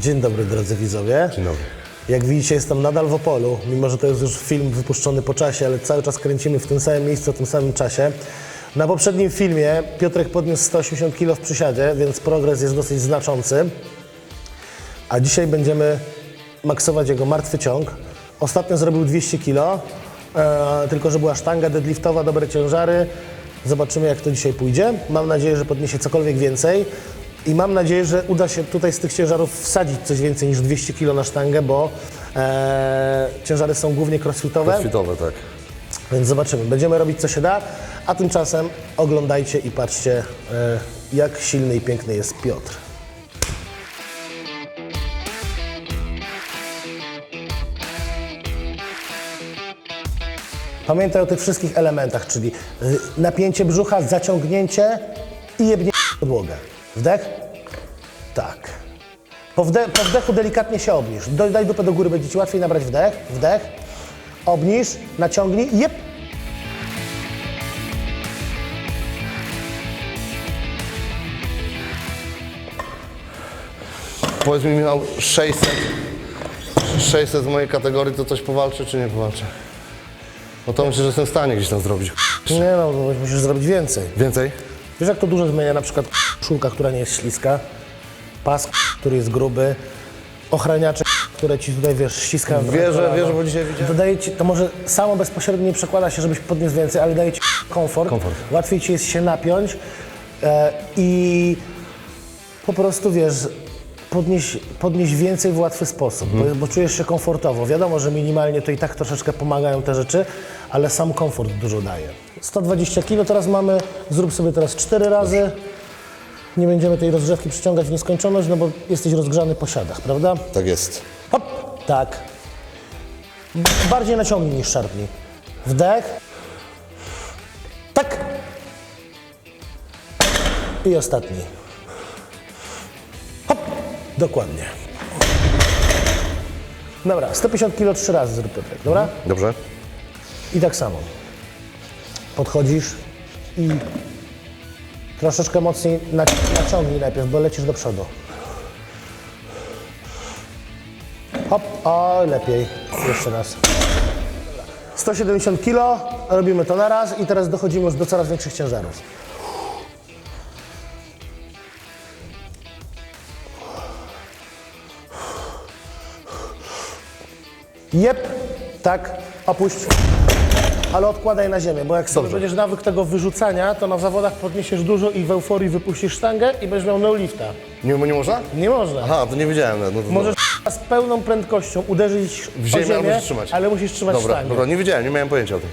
Dzień dobry drodzy widzowie. Dzień dobry. Jak widzicie jestem nadal w Opolu, mimo że to jest już film wypuszczony po czasie, ale cały czas kręcimy w tym samym miejscu, w tym samym czasie. Na poprzednim filmie Piotrek podniósł 180 kg w przysiadzie, więc progres jest dosyć znaczący. A dzisiaj będziemy maksować jego martwy ciąg. Ostatnio zrobił 200 kg, e, tylko że była sztanga deadliftowa, dobre ciężary. Zobaczymy jak to dzisiaj pójdzie. Mam nadzieję, że podniesie cokolwiek więcej. I mam nadzieję, że uda się tutaj z tych ciężarów wsadzić coś więcej niż 200 kg na sztangę, bo e, ciężary są głównie crossfitowe. Crossfitowe, tak. Więc zobaczymy. Będziemy robić co się da, a tymczasem oglądajcie i patrzcie, e, jak silny i piękny jest Piotr. Pamiętaj o tych wszystkich elementach, czyli y, napięcie brzucha, zaciągnięcie i jebnie w podłogę. Wdech? Tak. Po, wde po wdechu delikatnie się obniż. Daj, dupę do góry, będzie Ci łatwiej nabrać wdech. Wdech. Obniż, naciągnij. Jep. Powiedz mi, Michał, 600, 600 z mojej kategorii to coś powalczy, czy nie powalczy? No to myślę, że jestem w stanie gdzieś tam zrobić. Nie no, no, musisz zrobić więcej. Więcej? Wiesz jak to dużo zmienia na przykład szulka, która nie jest śliska, pas, który jest gruby, ochraniacze, które ci tutaj wiesz, ściskają. trochę Wierzę, kolano. wierzę, bo dzisiaj widziałem. Dodaje ci, to może samo bezpośrednio nie przekłada się, żebyś podniósł więcej, ale daje ci komfort. Komfort. Łatwiej ci jest się napiąć e, i po prostu wiesz, podnieść, podnieść więcej w łatwy sposób, bo, bo czujesz się komfortowo. Wiadomo, że minimalnie to i tak troszeczkę pomagają te rzeczy, ale sam komfort dużo daje. 120 kg teraz mamy, zrób sobie teraz 4 razy. Nie będziemy tej rozgrzewki przyciągać w nieskończoność, no bo jesteś rozgrzany po siadach, prawda? Tak jest. Hop, tak. Bardziej naciągnij niż szarpnij. Wdech. Tak. I ostatni. Hop, dokładnie. Dobra, 150 kg trzy razy zrób Piotrek, dobra? Dobrze? I tak samo. Podchodzisz i troszeczkę mocniej naci- naciągnij najpierw, bo lecisz do przodu. Hop, o lepiej. Jeszcze raz. 170 kg, robimy to na raz i teraz dochodzimy już do coraz większych ciężarów. Jep, tak, opuść. Ale odkładaj na ziemię, bo jak sobie Dobrze. będziesz nawyk tego wyrzucania, to na zawodach podniesiesz dużo i w euforii wypuścisz sztangę i będziesz miał no lifta. Nie, nie można? Nie można. Aha, to nie wiedziałem. No, to Możesz z pełną prędkością uderzyć W ziemię, o ale ziemię, musisz trzymać. ale musisz trzymać Dobra, sztangę. dobra, nie wiedziałem, nie miałem pojęcia o tym.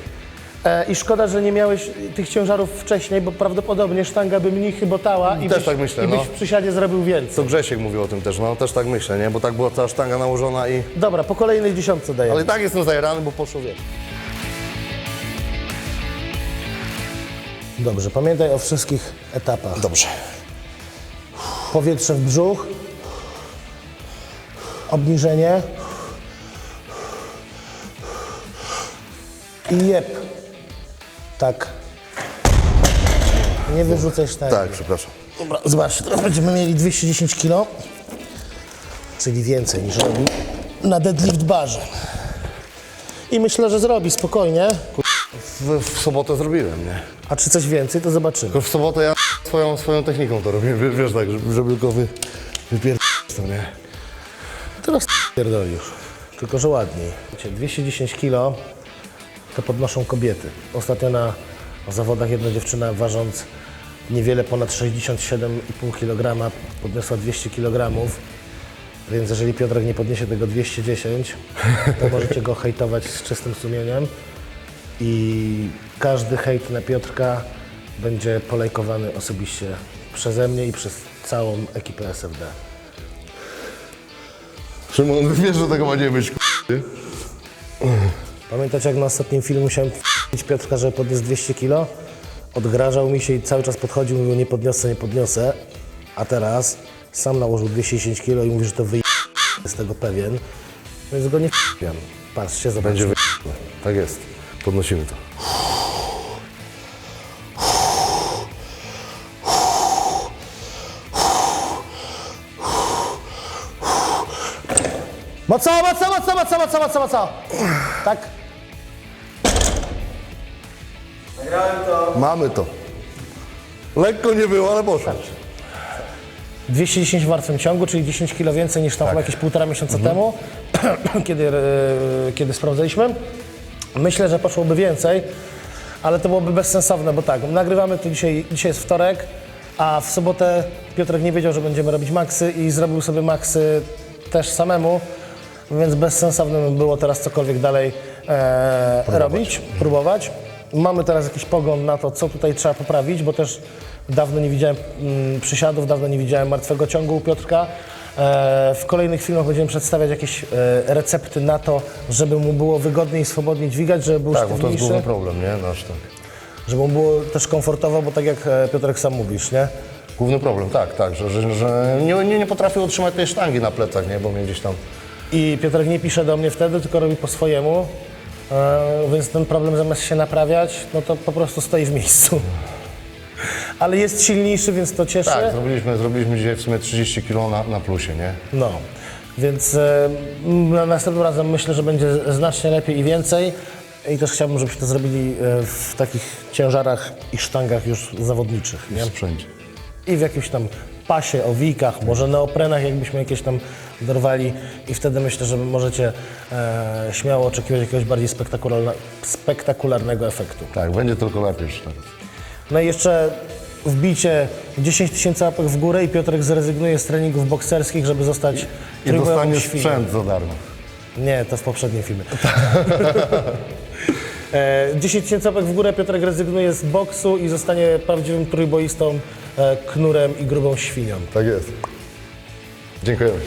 E, I szkoda, że nie miałeś tych ciężarów wcześniej, bo prawdopodobnie sztanga by mniej chybotała i Też byś, tak myślę, i byś no. w przysiadzie zrobił więcej. To Grzesiek mówił o tym też, no też tak myślę, nie? Bo tak była cała sztanga nałożona i... Dobra, po kolejnej dziesiątce dajemy. Ale i tak jestem zajarany, bo poszło, wiesz. Dobrze, pamiętaj o wszystkich etapach. Dobrze. Powietrze w brzuch, obniżenie i jeb. Tak. Nie wyrzucaj sztangi. Tak, przepraszam. Dobra, zobacz, teraz będziemy mieli 210 kg, czyli więcej niż robił na deadlift barze. I myślę, że zrobi spokojnie. W, w sobotę zrobiłem, nie? A czy coś więcej, to zobaczymy. Tylko w sobotę ja swoją, swoją techniką to robię, wie- wiesz tak, żeby, żeby tylko wy, wypierdolić to, nie? Teraz pierdoli już, tylko że ładniej. Wiecie, 210 kg to podnoszą kobiety. Ostatnio na zawodach jedna dziewczyna ważąc niewiele ponad 67,5 kg podniosła 200 kg. Więc jeżeli Piotrek nie podniesie tego 210, to możecie go hejtować z czystym sumieniem. I każdy hejt na Piotrka będzie polejkowany osobiście przeze mnie i przez całą ekipę SFD. Szymon, wiesz, że tego ma nie być, Pamiętacie jak na ostatnim filmie musiałem f***ć Piotrka, żeby podniósł 200 kg? Odgrażał mi się i cały czas podchodził, mówił nie podniosę, nie podniosę. A teraz sam nałożył 210 kg i mówi, że to wyje... jest tego pewien. Więc go nie f***am. Patrzcie, zobaczcie. Będzie wy... Tak jest. Podnosimy to. Mocno, mocno, mocno, mocno, mocno, mocno, mocno. Tak? Mamy to. Lekko nie było, ale poszło. 210 w martwym ciągu, czyli 10 kg więcej niż tam chyba jakieś półtora miesiąca temu, kiedy, e, kiedy sprawdzaliśmy. Myślę, że poszłoby więcej, ale to byłoby bezsensowne, bo tak, nagrywamy to dzisiaj, dzisiaj jest wtorek, a w sobotę Piotrek nie wiedział, że będziemy robić maksy i zrobił sobie maksy też samemu, więc bezsensowne by było teraz cokolwiek dalej e, robić, próbować. Mamy teraz jakiś pogląd na to, co tutaj trzeba poprawić, bo też dawno nie widziałem mm, przysiadów, dawno nie widziałem martwego ciągu u Piotrka. E, w kolejnych filmach będziemy przedstawiać jakieś e, recepty na to, żeby mu było wygodniej i swobodniej dźwigać, żeby był Tak, bo to jest główny problem, nie? Nasz tak. żeby mu było też komfortowo, bo tak jak e, Piotrek sam mówisz, nie? Główny problem, tak, tak, że, że, że nie, nie, nie potrafię utrzymać tej sztangi na plecach, nie? Bo mnie gdzieś tam... I Piotrek nie pisze do mnie wtedy, tylko robi po swojemu, więc ten problem zamiast się naprawiać, no to po prostu stoi w miejscu. Ale jest silniejszy, więc to cieszy. Tak, zrobiliśmy, zrobiliśmy dzisiaj w sumie 30 kg na, na plusie, nie? No, więc e, m, następnym razem myślę, że będzie znacznie lepiej i więcej. I też chciałbym, żebyśmy to zrobili e, w takich ciężarach i sztangach już zawodniczych. Nie? Wszędzie. I w jakimś tam pasie, owijkach, może neoprenach, jakbyśmy jakieś tam dorwali. I wtedy myślę, że możecie e, śmiało oczekiwać jakiegoś bardziej spektakularnego efektu. Tak, będzie tylko lepiej już teraz. No i jeszcze wbicie 10 tysięcy łapek w górę i Piotrek zrezygnuje z treningów bokserskich, żeby zostać I dostanie sprzęt za darmo. Nie, to w poprzednim filmie. E, 10 tysięcy łapek w górę, Piotrek rezygnuje z boksu i zostanie prawdziwym trójboistą, e, knurem i grubą świnią. Tak jest. Dziękujemy.